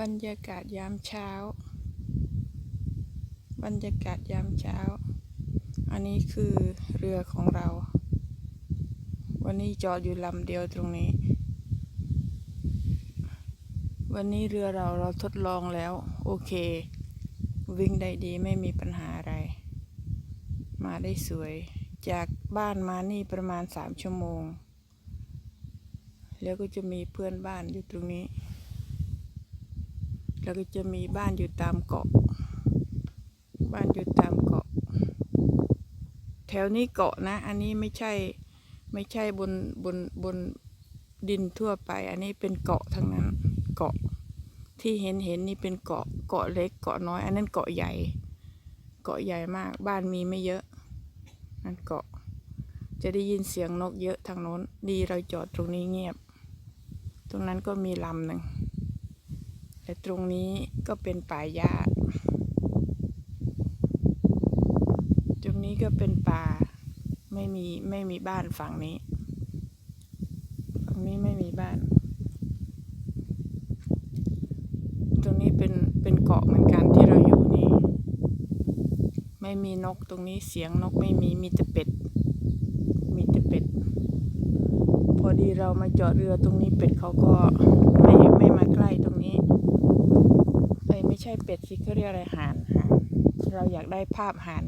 บรรยากาศยามเช้า บรรยากาศยามเช้า อันนี้คือเรือของเรา วันนี้จอดอยู่ลำเดียวตรงนี้ วันนี้เรือเราเราทดลองแล้ว โอเค วิ่งได้ดีไม่มีปัญหาอะไร มาได้สวย จากบ้านมานี่ประมาณสามชั่วโมง แล้วก็จะมีเพื่อนบ้านอยู่ตรงนี้ แล้วก็จะมีบ้านอยู่ตามเกาะ บ้านอยู่ตามเกาะ แถวนี้เกาะนะ อันนี้ไม่ใช่ไม่ใช่บนบนบนดินทั่วไป อันนี้เป็นเกาะทั้งนั้น เกาะที่เห็นเห็นนี่เป็นเกาะเกาะเล็กเกาะน้อย อันนั้นเกาะใหญ่ เกาะใหญ่มาก บ้านมีไม่เยอะนั่นเกาะ จะได้ยินเสียงนกเยอะทางโน้น ดีเราจอดตรงนี้เงียบ ตรงนั้นก็มีลำหนึ่ง แต่ตรงนี้ก็เป็นป่าหญ้า ตรงนี้ก็เป็นป่า ไม่มีไม่มีบ้านฝั่งนี้ ฝั่งนี้ไม่มีบ้าน ตรงนี้เป็นเป็นเกาะเหมือนกันที่เราอยู่นี่ ไม่มีนกตรงนี้เสียงนกไม่มีมีแต่เป็ด มีแต่เป็ด พอดีเรามาจอดเรือตรงนี้เป็ดเขาก็ไม่ไม่มาใกล้ตรงนี้ เป็ดสิเขาเรียกอะไรหานหานเราอยากได้ภาพหาน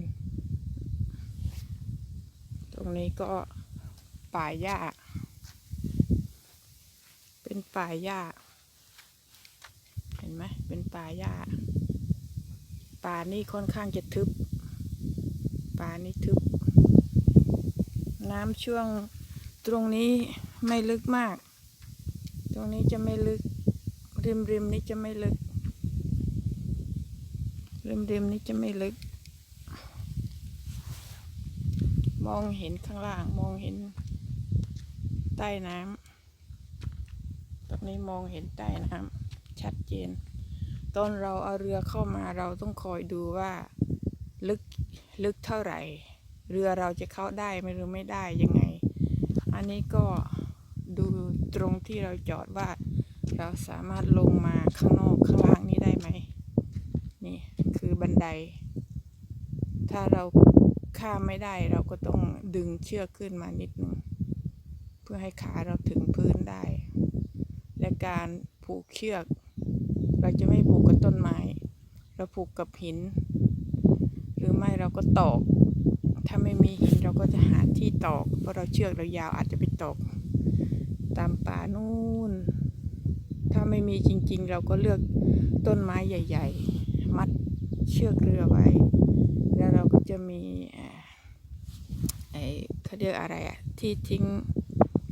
ตรงนี้ก็ป่าหญ้า เป็นป่าหญ้า เห็นไหมเป็นป่าหญ้า ป่านี่ค่อนข้างจะทึบ ป่านี่ทึบ น้ำช่วงตรงนี้ไม่ลึกมาก ตรงนี้จะไม่ลึก ริมริมนี้จะไม่ลึก ริมริมนี้จะไม่ลึก มองเห็นข้างล่าง มองเห็นใต้น้ำตรงนี้มองเห็นใต้น้ำชัดเจน ตอนเราเอาเรือเข้ามาเราต้องคอยดูว่าลึกลึกเท่าไหร่ เรือเราจะเข้าได้ไหมหรือไม่ได้ยังไง อันนี้ก็ดูตรงที่เราจอดว่า เราสามารถลงมาข้างนอกข้างล่างนี้ได้ไหม คือบันไดถ้าเราข้ามไม่ได้เราก็ต้องดึงเชือกขึ้นมานิดนึงเพื่อให้ขาเราถึงพื้นได้ และการผูกเชือก เราจะไม่ผูกกับต้นไม้ เราผูกกับหิน หรือไม่เราก็ตอก ถ้าไม่มีหินเราก็จะหาที่ตอก เพราะเราเชือกเรายาวอาจจะไปตอก ตามป่านู่น ถ้าไม่มีจริงๆ เราก็เลือกต้นไม้ใหญ่ ๆ มัด เชือกเรือไว้ แล้วเราก็จะมีเอ่อไอ้เขาเรียกอะไรอะที่ทิ้ง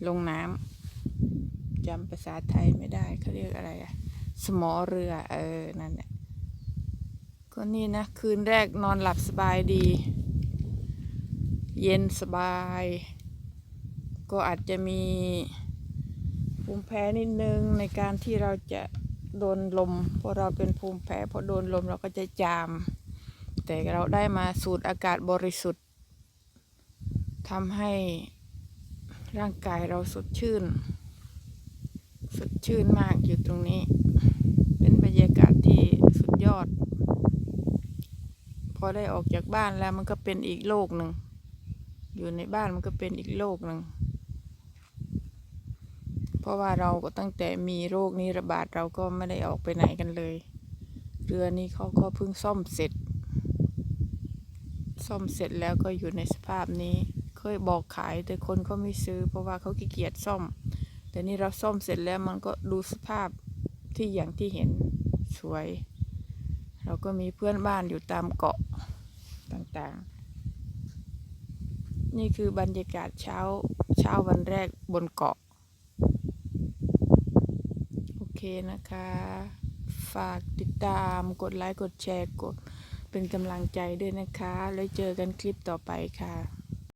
ลงน้ำจำภาษาไทยไม่ได้เขาเรียกอะไรอะสมอเรือเออนั่นแหละก็นี่นะ คืนแรกนอนหลับสบายดี เย็นสบาย ก็อาจจะมีภูมิแพ้นิดนึงในการที่เราจะ โดนลมเพราะเราเป็นภูมิแพ้พอโดนลมเราก็จะจาม แต่เราได้มาสูดอากาศบริสุทธิ์ทำให้ร่างกายเราสดชื่น สดชื่นมากอยู่ตรงนี้ เป็นบรรยากาศที่สุดยอด พอได้ออกจากบ้านแล้วมันก็เป็นอีกโลกหนึ่ง อยู่ในบ้านมันก็เป็นอีกโลกหนึ่ง ราะว่าเราก็ตั้งแต่มีโรคนี้ระบาดเราก็ไม่ได้ออกไปไหนกันเลย เรือนี้เขาก็เพิ่งซ่อมเสร็จ ซ่อมเสร็จแล้วก็อยู่ในสภาพนี้ เคยบอกขายแต่คนเขาไม่ซื้อ เพราะว่าเขาขี้เกียจซ่อม แต่นี่เราซ่อมเสร็จแล้วมันก็ดูสภาพที่อย่างที่เห็นสวย เราก็มีเพื่อนบ้านอยู่ตามเกาะต่างๆ นี่คือบรรยากาศเช้าเช้าวันแรกบนเกาะ เคนะคะ ฝากติดตามกดไลค์ กดแชร์ กดเป็นกำลังใจด้วยนะคะ แล้วเจอกันคลิปต่อไปค่ะ